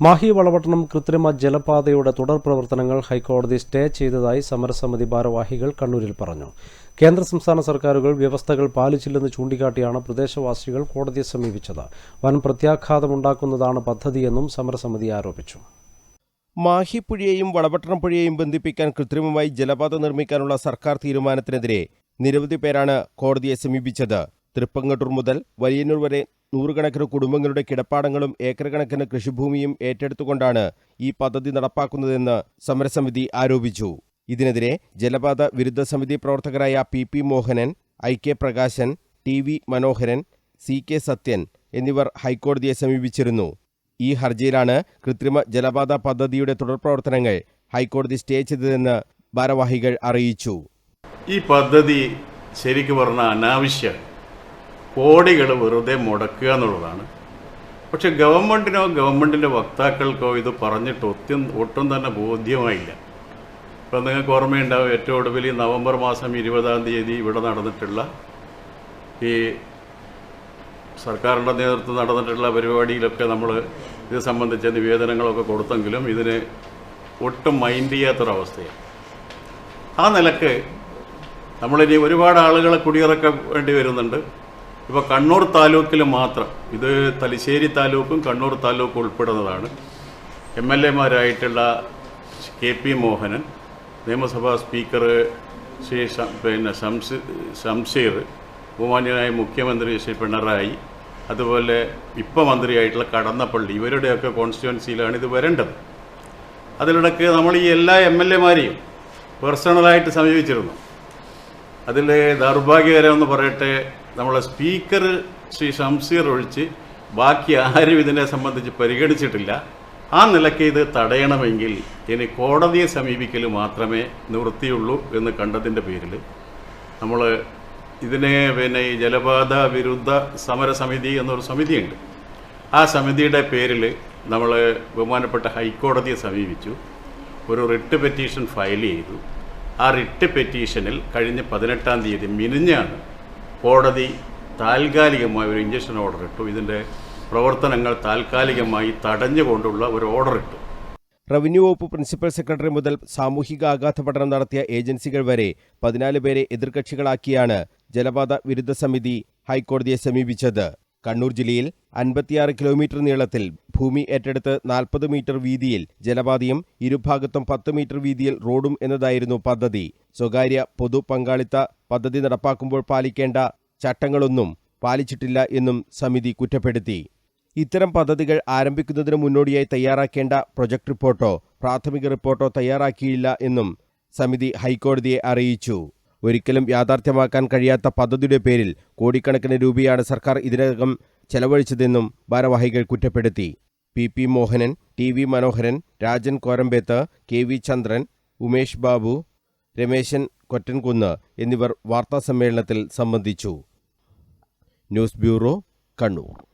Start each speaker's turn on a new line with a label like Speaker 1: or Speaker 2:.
Speaker 1: മാഹി വളപട്ടണം കൃത്രിമ ജലപാതയുടെ തുടർ പ്രവർത്തനങ്ങൾ ഹൈക്കോടതി സ്റ്റേ ചെയ്തതായി സമരസമിതി ഭാരവാഹികൾ കണ്ണൂരിൽ പറഞ്ഞു. കേന്ദ്ര സംസ്ഥാന സർക്കാരുകൾ വ്യവസ്ഥകൾ പാലിച്ചില്ലെന്ന് ചൂണ്ടിക്കാട്ടിയാണ് പ്രദേശവാസികൾ കോടതിയെ സമീപിച്ചത്. വൻ പ്രത്യാഘാതമുണ്ടാക്കുന്നതാണ് പദ്ധതിയെന്നും സമരസമിതി ആരോപിച്ചു.
Speaker 2: മാഹി പുഴയെയും വളപട്ടണം പുഴയെയും ബന്ധിപ്പിക്കാൻ കൃത്രിമമായി ജലപാത നിർമ്മിക്കാനുള്ള സർക്കാർ തീരുമാനത്തിനെതിരെ നിരവധി പേരാണ് കോടതിയെ സമീപിച്ചത്. തൃപ്പങ്ങട്ടൂർ മുതൽ വലിയന്നൂർ വരെ നൂറുകണക്കിന് കുടുംബങ്ങളുടെ കിടപ്പാടങ്ങളും ഏക്കർ കണക്കിന് കൃഷിഭൂമിയും ഏറ്റെടുത്തുകൊണ്ടാണ് ഈ പദ്ധതി നടപ്പാക്കുന്നതെന്ന് സമരസമിതി ആരോപിച്ചു. ഇതിനെതിരെ ജലപാത വിരുദ്ധ സമിതി പ്രവർത്തകരായ P P Mohanan I K Prakashan T V Manoharan C K Sathyan എന്നിവർ ഹൈക്കോടതിയെ സമീപിച്ചിരുന്നു. ഈ ഹർജിയിലാണ് കൃത്രിമ ജലപാത പദ്ധതിയുടെ തുടർ പ്രവർത്തനങ്ങൾ ഹൈക്കോടതി സ്റ്റേ ചെയ്തതെന്ന് ഭാരവാഹികൾ അറിയിച്ചു.
Speaker 3: ഈ പദ്ധതി ശരിക്കും പറഞ്ഞാൽ അനാവശ്യമാണ്. കോടികൾ വെറുതെ മുടക്കുക എന്നുള്ളതാണ്. പക്ഷെ ഗവൺമെന്റിനോ ഗവൺമെന്റിന്റെ വക്താക്കൾക്കോ ഇത് പറഞ്ഞിട്ട് ഒത്തും ഒട്ടും തന്നെ ബോധ്യമായില്ല. ഇപ്പം നിങ്ങൾക്ക് ഓർമ്മയുണ്ടാവും ഏറ്റവും ഒടുവിൽ നവംബർ മാസം ഇരുപതാം തീയതി ഇവിടെ നടന്നിട്ടുള്ള ഈ സർക്കാരിന്റെ നേതൃത്വം നടന്നിട്ടുള്ള പരിപാടിയിലൊക്കെ നമ്മൾ ഇത് സംബന്ധിച്ച നിവേദനങ്ങളൊക്കെ കൊടുത്തെങ്കിലും ഇതിന് ഒട്ടും മൈൻഡ് ചെയ്യാത്തൊരവസ്ഥയാണ്. ആ നിലയ്ക്ക് നമ്മളിനി ഒരുപാട് ആളുകളെ കുടിയിറക്കാൻ വേണ്ടി വരുന്നുണ്ട്. ഇപ്പോൾ കണ്ണൂർ താലൂക്കിൽ മാത്രം ഇത് തലശ്ശേരി താലൂക്കും കണ്ണൂർ താലൂക്കും ഉൾപ്പെടുന്നതാണ്. എം എൽ എമാരായിട്ടുള്ള കെ പി മോഹനൻ നിയമസഭാ സ്പീക്കർ ശ്രീ പിന്നെ ശംസ് ശംഷീർ ബഹുമാന്യനായ മുഖ്യമന്ത്രി ശ്രീ പിണറായി അതുപോലെ ഇപ്പം മന്ത്രിയായിട്ടുള്ള കടന്നപ്പള്ളി ഇവരുടെയൊക്കെ കോൺസ്റ്റിറ്റ്യുവൻസിയിലാണ് ഇത് വരേണ്ടത്. അതിലിടയ്ക്ക് നമ്മൾ ഈ എല്ലാ എം എൽ എമാരെയും പേഴ്സണലായിട്ട് സമീപിച്ചിരുന്നു. അതിൽ ദൗർഭാഗ്യകരമെന്ന് പറയട്ടെ നമ്മളെ സ്പീക്കർ ശ്രീ ഷംസീർ ഒഴിച്ച് ബാക്കി ആരും ഇതിനെ സംബന്ധിച്ച് പരിഗണിച്ചിട്ടില്ല. ആ നിലയ്ക്ക് ഇത് തടയണമെങ്കിൽ ഇനി കോടതിയെ സമീപിക്കൽ മാത്രമേ നിവൃത്തിയുള്ളൂ എന്ന് കണ്ടതിന്റെ പേരിൽ നമ്മൾ ഇതിനെ പിന്നെ ഈ ജലപാത വിരുദ്ധ സമരസമിതി എന്നൊരു സമിതിയുണ്ട്. ആ സമിതിയുടെ പേരിൽ നമ്മൾ ബഹുമാനപ്പെട്ട ഹൈക്കോടതിയെ സമീപിച്ചു. ഒരു റിട്ട് പെറ്റീഷൻ ഫയൽ ചെയ്തു. ആ റിട്ട് പെറ്റീഷനിൽ കഴിഞ്ഞ പതിനെട്ടാം തീയതി മിനിഞ്ഞാണ് കോടതി താൽക്കാലികമായി ഒരു ഇഞ്ചക്ഷൻ ഓർഡർ ഇട്ടു. ഇതിന്റെ പ്രവർത്തനങ്ങൾ താൽക്കാലികമായി തടഞ്ഞുകൊണ്ടുള്ള ഒരു ഓർഡർ ഇട്ടു.
Speaker 2: റവന്യൂ വകുപ്പ് പ്രിൻസിപ്പൽ സെക്രട്ടറി മുതൽ സാമൂഹിക ആഘാത പഠനം നടത്തിയ ഏജൻസികൾ വരെ പതിനാല് പേരെ എതിർകക്ഷികളാക്കിയാണ് ജലപാത വിരുദ്ധ സമിതി ഹൈക്കോടതിയെ സമീപിച്ചത്. കണ്ണൂർ ജില്ലയിൽ അൻപത്തിയാറ് കിലോമീറ്റർ നീളത്തിൽ ഭൂമി ഏറ്റെടുത്ത് നാൽപ്പത് മീറ്റർ വീതിയിൽ ജലപാതയും ഇരുഭാഗത്തും പത്ത് മീറ്റർ വീതിയിൽ റോഡും എന്നതായിരുന്നു പദ്ധതി. സ്വകാര്യ പൊതു പങ്കാളിത്ത പദ്ധതി നടപ്പാക്കുമ്പോൾ പാലിക്കേണ്ട ചട്ടങ്ങളൊന്നും പാലിച്ചിട്ടില്ല എന്നും സമിതി കുറ്റപ്പെടുത്തി. ഇത്തരം പദ്ധതികൾ ആരംഭിക്കുന്നതിന് മുന്നോടിയായി തയ്യാറാക്കേണ്ട പ്രൊജക്ട് റിപ്പോർട്ടോ പ്രാഥമിക റിപ്പോർട്ടോ തയ്യാറാക്കിയില്ല എന്നും സമിതി ഹൈക്കോടതിയെ അറിയിച്ചു. ഒരിക്കലും യാഥാർത്ഥ്യമാക്കാൻ കഴിയാത്ത പദ്ധതിയുടെ പേരിൽ കോടിക്കണക്കിന് രൂപയാണ് സർക്കാർ ഇതിനകം ചെലവഴിച്ചതെന്നും ഭാരവാഹികൾ കുറ്റപ്പെടുത്തി. P P Mohanan T V Manoharan Rajan Korambeth K V Chandran Umesh Babu Rameshan Kottankunnu എന്നിവർ വാർത്താസമ്മേളനത്തിൽ സംബന്ധിച്ചു. News bureau Kannur.